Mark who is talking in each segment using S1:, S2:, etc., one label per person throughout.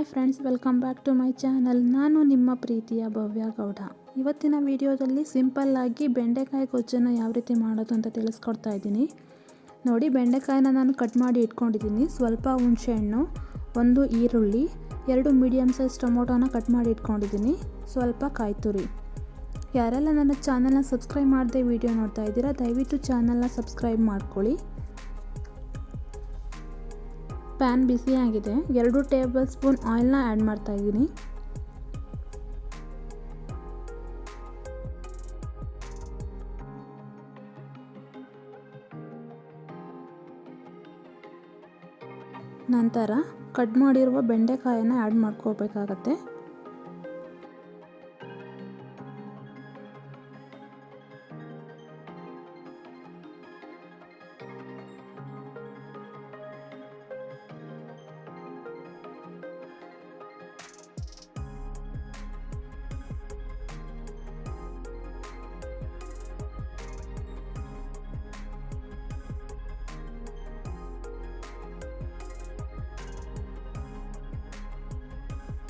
S1: Hi friends, welcome back to my channel. ನಾನು ನಿಮ್ಮ ಪ್ರೀತಿಯ ಭವ್ಯ ಗೌಡ. ಇವತ್ತಿನ ವಿಡಿಯೋದಲ್ಲಿ ಸಿಂಪಲ್ಲಾಗಿ ಬೆಂಡೆಕಾಯಿ ಗೊಜ್ಜನ್ನು ಯಾವ ರೀತಿ ಮಾಡೋದು ಅಂತ ತಿಳಿಸ್ಕೊಡ್ತಾ ಇದ್ದೀನಿ. ನೋಡಿ, ಬೆಂಡೆಕಾಯಿನ ನಾನು ಕಟ್ ಮಾಡಿ ಇಟ್ಕೊಂಡಿದ್ದೀನಿ. ಸ್ವಲ್ಪ ಹುಣಸೆಹಣ್ಣು ಒಂದು ಈರುಳ್ಳಿ, ಎರಡು ಮೀಡಿಯಮ್ ಸೈಜ್ ಟೊಮೊಟೊನ ಕಟ್ ಮಾಡಿ ಇಟ್ಕೊಂಡಿದ್ದೀನಿ. ಸ್ವಲ್ಪ ಕಾಯಿ ತುರಿ ಯಾರೆಲ್ಲ ನನ್ನ ಚಾನಲ್ನ ಸಬ್ಸ್ಕ್ರೈಬ್ ಮಾಡದೆ ವಿಡಿಯೋ ನೋಡ್ತಾ ಇದ್ದೀರಾ, ದಯವಿಟ್ಟು ಚಾನಲ್ನ ಸಬ್ಸ್ಕ್ರೈಬ್ ಮಾಡ್ಕೊಳ್ಳಿ. ಪ್ಯಾನ್ ಬಿಸಿಯಾಗಿದೆ ಎರಡು ಟೇಬಲ್ ಸ್ಪೂನ್ ಆಯಿಲ್ನ ಆ್ಯಡ್ ಮಾಡ್ತಾ ಇದ್ದೀನಿ. ನಂತರ ಕಟ್ ಮಾಡಿರುವ ಬೆಂಡೆಕಾಯನ್ನು ಆ್ಯಡ್ ಮಾಡ್ಕೋಬೇಕಾಗತ್ತೆ.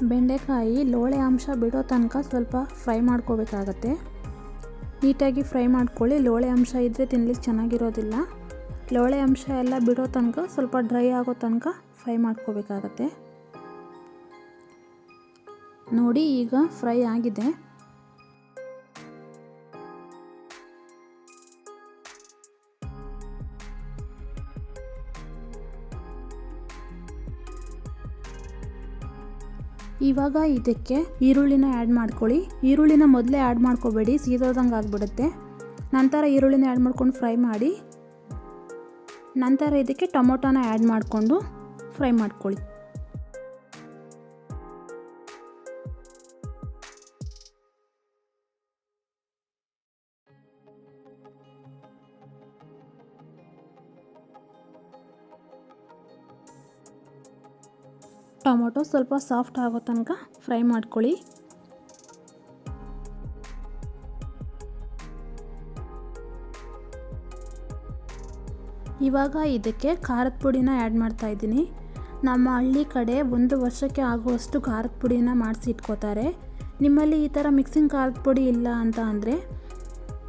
S1: ಬೆಂಡೆಕಾಯಿ ಲೋಳೆ ಅಂಶ ಬಿಡೋ ತನಕ ಸ್ವಲ್ಪ ಫ್ರೈ ಮಾಡ್ಕೋಬೇಕಾಗತ್ತೆ. ನೀಟಾಗಿ ಫ್ರೈ ಮಾಡ್ಕೊಳ್ಳಿ. ಲೋಳೆ ಅಂಶ ಇದ್ದರೆ ತಿನ್ಲಿಕ್ಕೆ ಚೆನ್ನಾಗಿರೋದಿಲ್ಲ. ಲೋಳೆ ಅಂಶ ಎಲ್ಲ ಬಿಡೋ ತನಕ ಸ್ವಲ್ಪ ಡ್ರೈ ಆಗೋ ತನಕ ಫ್ರೈ ಮಾಡ್ಕೋಬೇಕಾಗತ್ತೆ. ನೋಡಿ ಈಗ ಫ್ರೈ ಆಗಿದೆ. ಇವಾಗ ಇದಕ್ಕೆ ಈರುಳ್ಳಿನ ಆ್ಯಡ್ ಮಾಡ್ಕೊಳ್ಳಿ. ಈರುಳ್ಳಿನ ಮೊದಲೇ ಆ್ಯಡ್ ಮಾಡ್ಕೋಬೇಡಿ, ಸೀದೋದಂಗೆ ಆಗಿಬಿಡುತ್ತೆ. ನಂತರ ಈರುಳ್ಳಿನ ಆ್ಯಡ್ ಮಾಡ್ಕೊಂಡು ಫ್ರೈ ಮಾಡಿ. ನಂತರ ಇದಕ್ಕೆ ಟೊಮೊಟೊನ ಆ್ಯಡ್ ಮಾಡಿಕೊಂಡು ಫ್ರೈ ಮಾಡ್ಕೊಳ್ಳಿ. ಟೊಮೊಟೊ ಸ್ವಲ್ಪ ಸಾಫ್ಟ್ ಆಗೋ ತನಕ ಫ್ರೈ ಮಾಡ್ಕೊಳ್ಳಿ. ಇವಾಗ ಇದಕ್ಕೆ ಖಾರದ ಪುಡಿನ ಆ್ಯಡ್ ಮಾಡ್ತಾ ಇದ್ದೀನಿ. ನಮ್ಮ ಹಳ್ಳಿ ಕಡೆ ಒಂದು ವರ್ಷಕ್ಕೆ ಆಗುವಷ್ಟು ಖಾರದ ಪುಡಿನ ಮಾಡಿಸಿ ಇಟ್ಕೋತಾರೆ. ನಿಮ್ಮಲ್ಲಿ ಈ ಥರ ಮಿಕ್ಸಿಂಗ್ ಖಾರದ ಪುಡಿ ಇಲ್ಲ ಅಂತ ಅಂದರೆ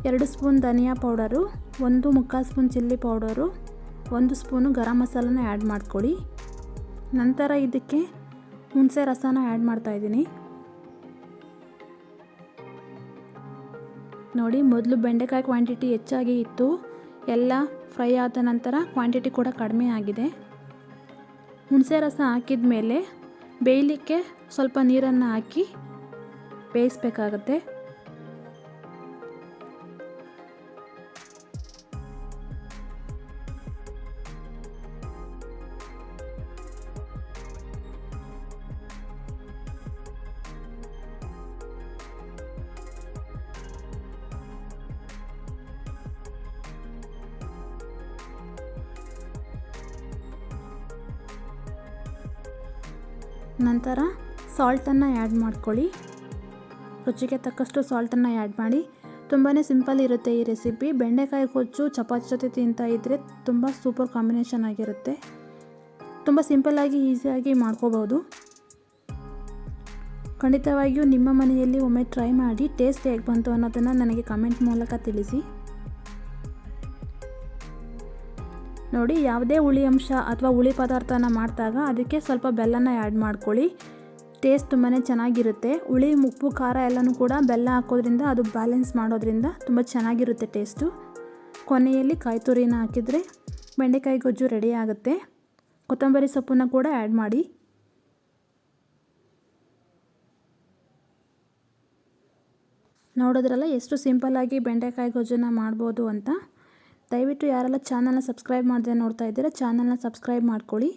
S1: ಎರಡು ಸ್ಪೂನ್ ಧನಿಯಾ ಪೌಡರು, ಒಂದು ಮುಕ್ಕಾಲು ಸ್ಪೂನ್ ಚಿಲ್ಲಿ ಪೌಡರು, ಒಂದು ಸ್ಪೂನು ಗರಂ ಮಸಾಲನ ಆ್ಯಡ್ ಮಾಡ್ಕೊಳ್ಳಿ. ನಂತರ ಇದಕ್ಕೆ ಹುಣಸೆ ರಸನ ಆ್ಯಡ್ ಮಾಡ್ತಾ ಇದ್ದೀನಿ. ನೋಡಿ, ಮೊದಲು ಬೆಂಡೆಕಾಯಿ ಕ್ವಾಂಟಿಟಿ ಹೆಚ್ಚಾಗಿ ಇತ್ತು. ಎಲ್ಲ ಫ್ರೈ ಆದ ನಂತರ ಕ್ವಾಂಟಿಟಿ ಕೂಡ ಕಡಿಮೆ ಆಗಿದೆ. ಹುಣಸೆ ರಸ ಹಾಕಿದ ಮೇಲೆ ಬೇಯಲಿಕ್ಕೆ ಸ್ವಲ್ಪ ನೀರನ್ನು ಹಾಕಿ ಬೇಯಿಸ್ಬೇಕಾಗತ್ತೆ. ನಂತರ ಸಾಲ್ಟನ್ನು ಆ್ಯಡ್ ಮಾಡ್ಕೊಳ್ಳಿ. ರುಚಿಗೆ ತಕ್ಕಷ್ಟು ಸಾಲ್ಟನ್ನು ಆ್ಯಡ್ ಮಾಡಿ. ತುಂಬಾ ಸಿಂಪಲ್ ಇರುತ್ತೆ ಈ ರೆಸಿಪಿ. ಬೆಂಡೆಕಾಯಿ ಕೊಚ್ಚು ಚಪಾತಿ ಜೊತೆ ತಿಂತಾ ಇದ್ದರೆ ತುಂಬ ಸೂಪರ್ ಕಾಂಬಿನೇಷನ್ ಆಗಿರುತ್ತೆ. ತುಂಬ ಸಿಂಪಲ್ಲಾಗಿ ಈಸಿಯಾಗಿ ಮಾಡ್ಕೋಬೋದು. ಖಂಡಿತವಾಗಿಯೂ ನಿಮ್ಮ ಮನೆಯಲ್ಲಿ ಒಮ್ಮೆ ಟ್ರೈ ಮಾಡಿ, ಟೇಸ್ಟ್ ಹೇಗೆ ಬಂತು ಅನ್ನೋದನ್ನು ನನಗೆ ಕಮೆಂಟ್ ಮೂಲಕ ತಿಳಿಸಿ. ನೋಡಿ, ಯಾವುದೇ ಹುಳಿ ಅಂಶ ಅಥವಾ ಹುಳಿ ಪದಾರ್ಥನ ಮಾಡಿದಾಗ ಅದಕ್ಕೆ ಸ್ವಲ್ಪ ಬೆಲ್ಲನ ಆ್ಯಡ್ ಮಾಡ್ಕೊಳ್ಳಿ. ಟೇಸ್ಟ್ ತುಂಬಾ ಚೆನ್ನಾಗಿರುತ್ತೆ. ಹುಳಿ, ಉಪ್ಪು, ಖಾರ ಎಲ್ಲನೂ ಕೂಡ ಬೆಲ್ಲ ಹಾಕೋದ್ರಿಂದ ಅದು ಬ್ಯಾಲೆನ್ಸ್ ಮಾಡೋದ್ರಿಂದ ತುಂಬ ಚೆನ್ನಾಗಿರುತ್ತೆ ಟೇಸ್ಟು ಕೊನೆಯಲ್ಲಿ ಕಾಯಿ ತುರಿನ ಹಾಕಿದರೆ ಬೆಂಡೆಕಾಯಿ ಗೊಜ್ಜು ರೆಡಿ ಆಗುತ್ತೆ. ಕೊತ್ತಂಬರಿ ಸೊಪ್ಪನ್ನು ಕೂಡ ಆ್ಯಡ್ ಮಾಡಿ. ನೋಡೋದ್ರಲ್ಲ, ಎಷ್ಟು ಸಿಂಪಲ್ಲಾಗಿ ಬೆಂಡೆಕಾಯಿ ಗೊಜ್ಜನ್ನು ಮಾಡ್ಬೋದು ಅಂತ? ದಯವಿಟ್ಟು ಯಾರೆಲ್ಲ ಚಾನಲ್ನ ಸಬ್ಸ್ಕ್ರೈಬ್ ಮಾಡದೆ ನೋಡ್ತಾ ಇದ್ದೀರಾ ಚಾನಲ್ನ ಸಬ್ಸ್ಕ್ರೈಬ್ ಮಾಡ್ಕೊಳ್ಳಿ.